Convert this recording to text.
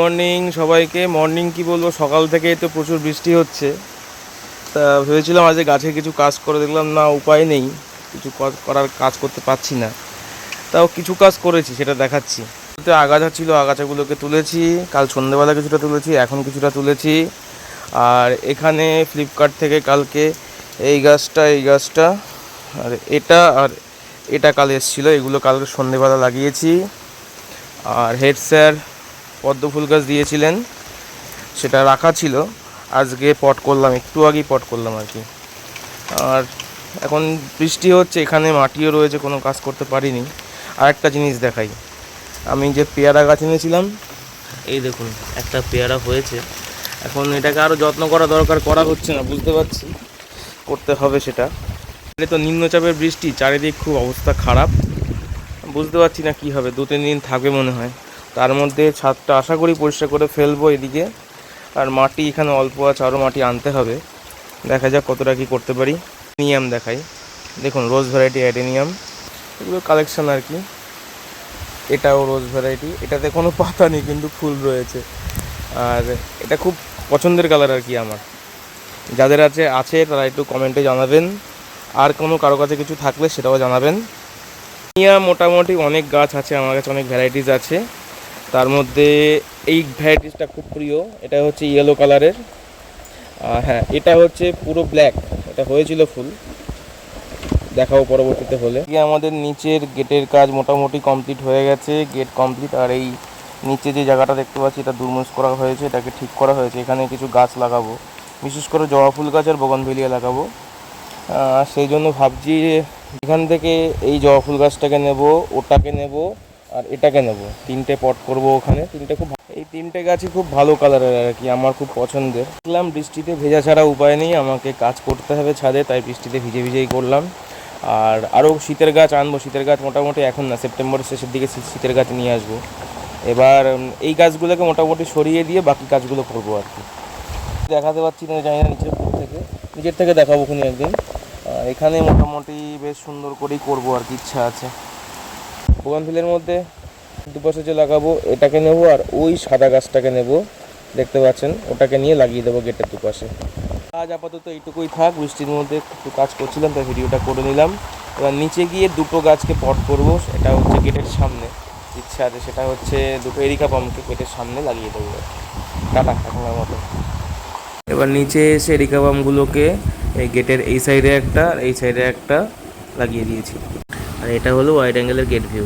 Morning সবাইকে। Morning কি বলব? সকাল থেকেই তো প্রচুর বৃষ্টি হচ্ছে। তা ভেবেছিলাম আজকে গাছে কিছু কাজ করে দেখলাম, না, উপায় নেই। কিছু করার কাজ করতে পারছি না। তাও কিছু কাজ করেছি, সেটা দেখাচ্ছি। তো আগাছা ছিল, আগাছাগুলোকে তুলেছি। কাল সন্ধ্যেবেলা কিছুটা তুলেছি, এখন কিছুটা তুলেছি। আর এখানে ফ্লিপকার্ট থেকে কালকে এই গাছটা এই গাছটা, আর এটা আর এটা কাল এসেছিল। এগুলো কালকে সন্ধ্যেবেলা লাগিয়েছি। আর হেড স্যার পদ্ম ফুল গাছ দিয়েছিলেন, সেটা রাখা ছিল। আজকে পট করলাম, একটু আগেই পট করলাম আর কি। আর এখন বৃষ্টি হচ্ছে, এখানে মাটিও রয়েছে, কোনো কাজ করতে পারিনি। আর একটা জিনিস দেখাই, আমি যে পেয়ারা গাছ এনেছিলাম, এই দেখুন, একটা পেয়ারা হয়েছে। এখন এটাকে আরও যত্ন করা দরকার, করা হচ্ছে না, বুঝতে পারছি। করতে হবে সেটা। এটা তো নিম্নচাপের বৃষ্টি, চারিদিক খুব অবস্থা খারাপ। বুঝতে পারছি না কি হবে দু তিন দিন থাকবে মনে হয়। তার মধ্যে ছাদটা আশা করি পরিষ্কার করে ফেলব এদিকে। আর মাটি এখানে অল্প আছে আরও মাটি আনতে হবে। দেখা যাক কতটা কী করতে পারি। নিয়াম দেখাই। দেখুন, রোজ ভ্যারাইটি অ্যাডেনিয়াম। এগুলো কালেকশান আর কি। এটাও রোজ ভ্যারাইটি। এটাতে কোনো পাতা নেই, কিন্তু ফুল রয়েছে। আর এটা খুব পছন্দের কালার আর কি আমার। যাদের আছে আছে, তারা একটু কমেন্টে জানাবেন। আর কোনো কারও কাছে কিছু থাকলে সেটাও জানাবেন। নিয়া মোটামুটি অনেক গাছ আছে, আমার কাছে অনেক ভ্যারাইটিস আছে। তার মধ্যে এই ভ্যারাইটিসটা খুব প্রিয়। এটা হচ্ছে ইয়েলো কালারের হ্যাঁ এটা হচ্ছে পুরো ব্ল্যাক এটা হয়েছিল ফুল। দেখাও পরবর্তীতে হলে। আমাদের নিচের গেটের কাজ মোটামুটি কমপ্লিট হয়ে গেছে। গেট কমপ্লিট আর এই নিচে যে জায়গাটা দেখতে পাচ্ছি, এটা দুর্মুজ করা হয়েছে, এটাকে ঠিক করা হয়েছে। এখানে কিছু গাছ লাগাবো। বিশেষ করে জবা ফুল গাছ আর বগনভেলিয়া লাগাবো। সেই জন্য ভাবছি এখান থেকে এই জবা ফুল গাছটাকে নেব, ওটাকে নেব। আর এটাকে নেব? তিনটে পট করব ওখানে। তিনটে খুব এই তিনটে গাছই খুব ভালো কালারের আর কি, আমার খুব পছন্দের। দেখলাম বৃষ্টিতে ভেজা ছাড়া উপায় নেই, আমাকে কাজ করতে হবে ছাদে, তাই বৃষ্টিতে ভিজে ভিজেই করলাম। আর আরও শীতের গাছ আনব, শীতের গাছ মোটামুটি এখন না, সেপ্টেম্বরের শেষের দিকে শীতের গাছ নিয়ে আসব। এবার এই গাছগুলোকে মোটামুটি সরিয়ে দিয়ে বাকি কাজগুলো করব আর কি। দেখাতে পাচ্ছি না, জানি না নিচের থেকে। নিজের থেকে দেখাবো খুনি একদিন। এখানে মোটামুটি বেশ সুন্দর করেই করব আর কি, ইচ্ছা আছে। বোগানভিলের মধ্যে দুপাশে যে লাগাবো, এটাকে নেব আর ওই সাদা গাছটাকে নেব। দেখতে পাচ্ছেন, ওটাকে নিয়ে লাগিয়ে দেবো গেটের দুপাশে। আজ আপাতত এইটুকুই থাক, বৃষ্টির মধ্যে একটু কাজ করছিলাম, তাই ভিডিওটা করে নিলাম। এবার নিচে গিয়ে দুটো গাছকে পট করব এটা হচ্ছে গেটের সামনে। ইচ্ছা আছে, সেটা হচ্ছে দুটো এরিকা পাম্পকে গেটের সামনে লাগিয়ে দেবো। টাটা এখনের মতো। এবার নিচে এসে এরিকা পাম্পগুলোকে এই গেটের এই সাইডে একটা এই সাইডে একটা লাগিয়ে দিয়েছি। আর এটা হলো ওয়াইড অ্যাঙ্গেলের গেট ভিউ